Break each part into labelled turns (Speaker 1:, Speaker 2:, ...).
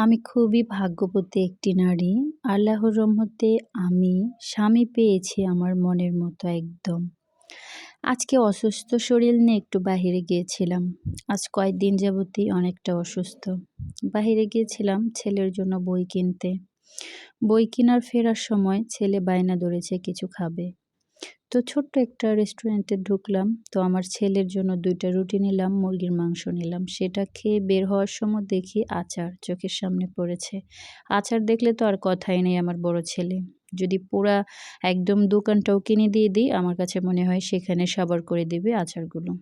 Speaker 1: আমি খুবই ভাগ্যবতী একটি নারী। আল্লাহর রহমতে আমি স্বামী পেয়েছি আমার মনের মতো একদম। আজকে অসুস্থ শরীর নিয়ে একটু বাহিরে গিয়েছিলাম। আজ কয়েকদিন যাবতই অনেকটা অসুস্থ। বাহিরে গিয়েছিলাম ছেলের জন্য বই কিনতে। বই কেনার ফেরার সময় ছেলে বায়না ধরেছে, কিছু খাবে? তো ছোট্ট একটা রেস্টুরেন্টে ঢুকলাম। তো আমার ছেলের জন্য দুইটা রুটি নিলাম, মুরগির মাংস নিলাম। সেটা খেয়ে বের হওয়ার সময় দেখি আচার চোখের সামনে পড়েছে। আচার দেখলে তো আর কথাই নেই আমার বড় ছেলে। যদি পুরা একদম দোকানটাও কিনে দিয়ে দিই, আমার কাছে মনে হয় সেখানে সাবার করে দিবে আচারগুলো।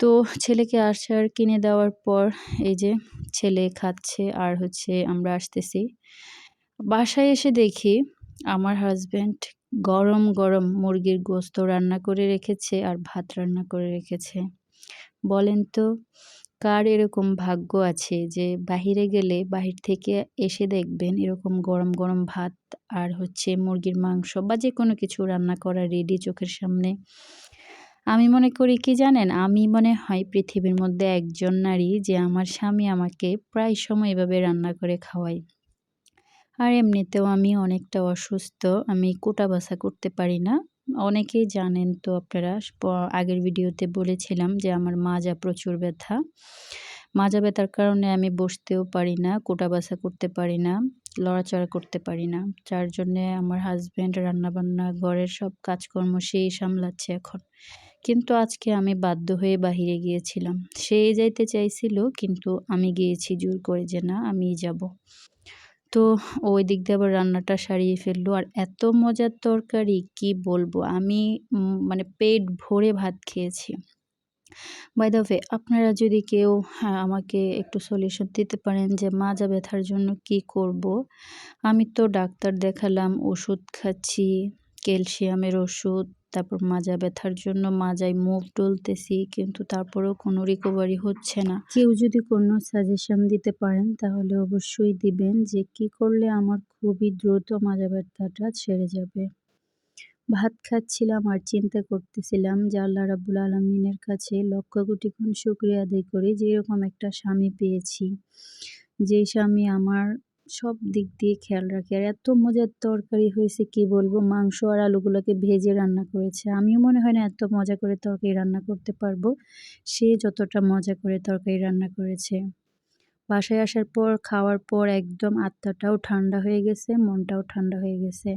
Speaker 1: তো ছেলেকে আচার কিনে দেওয়ার পর এই যে ছেলে খাচ্ছে, আর হচ্ছে আমরা আসতেছি। বাসায় এসে দেখি আমার হাজব্যান্ড গরম গরম মুরগির গোস্ত রান্না করে রেখেছে আর ভাত রান্না করে রেখেছে। বলেন তো, কার এরকম ভাগ্য আছে যে বাহিরে গেলে বাহির থেকে এসে দেখবেন এরকম গরম গরম ভাত আর হচ্ছে মুরগির মাংস বা যে কোনো কিছু রান্না করা রেডি চোখের সামনে? আমি মনে করি, কি জানেন? আমি মনে হয় পৃথিবীর মধ্যে একজন নারী যে আমার স্বামী আমাকে প্রায় সময় এভাবে রান্না করে খাওয়ায়। আর এমনিতেও আমি অনেকটা অসুস্থ, আমি কোটা বাসা করতে পারি না। অনেকেই জানেন তো আপনারা আগের ভিডিওতে বলেছিলাম যে আমার মাজা প্রচুর ব্যথা। মাজা ব্যথার কারণে আমি বসতেও পারি না কোটা বাসা করতে পারি না, লড়াচড়া করতে পারি না। যার জন্যে আমার হাজব্যান্ড রান্নাবান্না, ঘরের সব কাজকর্ম সেই সামলাচ্ছে এখন। কিন্তু আজকে আমি বাধ্য হয়ে বাহিরে গিয়েছিলাম। সে যাইতে চাইছিল, কিন্তু আমি গিয়েছি জোর করে যে না আমি যাব। তো ওই দিক দিয়ে আবার রান্নাটা সারিয়ে ফেলল। আর এত মজার তরকারি, কি বলব? আমি মানে পেট ভরে ভাত খেয়েছি। বাই দ্য আপনারা যদি কেউ হ্যাঁ আমাকে একটু সলিউশন দিতে পারেন যে মাজা ব্যথার জন্য কি করব? আমি তো ডাক্তার দেখালাম, ওষুধ খাচ্ছি, ক্যালসিয়ামের ওষুধ তারপর মাজা ব্যথার জন্য মাজায় মুভ টলতেছি কিন্তু তারপরেও কোনো রিকভারি হচ্ছে না। কেউ যদি কোনো সাজেশন দিতে পারেন, তাহলে অবশ্যই দিবেন যে, কি করলে আমার খুবই দ্রুত মাজা ব্যথাটা ছেড়ে যাবে? ভাত খাচ্ছিলাম আর চিন্তা করতেছিলাম যে, আল্লাহ রাবুল আলমিনের কাছে লক্ষ কোটি গুণ শুক্রিয়া আদায় করি যে এরকম একটা স্বামী পেয়েছি। যে স্বামী আমার সব দিক দিয়ে খেয়াল রাখি। আর এত মজার তরকারি হয়েছে, কি বলব? মাংস আর আলুগুলোকে ভেজে রান্না করেছে। আমিও মনে হয় না এত মজা করে তরকারি রান্না করতে পারব। সে যতটা মজা করে তরকারি রান্না করেছে। বাসায় আসার পর, খাওয়ার পর একদম আত্মাটাও ঠান্ডা হয়ে গেছে, মনটাও ঠান্ডা হয়ে গেছে।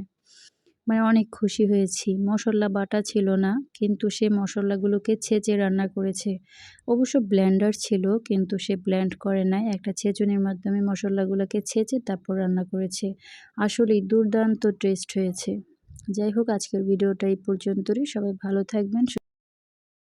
Speaker 1: মানে অনেক খুশি হয়েছি। মশলা বাটা ছিল না, কিন্তু সে মশলাগুলোকে ছেঁচে রান্না করেছে। অবশ্য ব্ল্যান্ডার ছিল, কিন্তু সে ব্ল্যান্ড করে নাই। একটা ছেঁচুনির মাধ্যমে মশলাগুলোকে ছেঁচে তারপর রান্না করেছে। আসলেই দুর্দান্ত টেস্ট হয়েছে। যাই হোক, আজকের ভিডিওটা এই পর্যন্তই। সবাই ভালো থাকবেন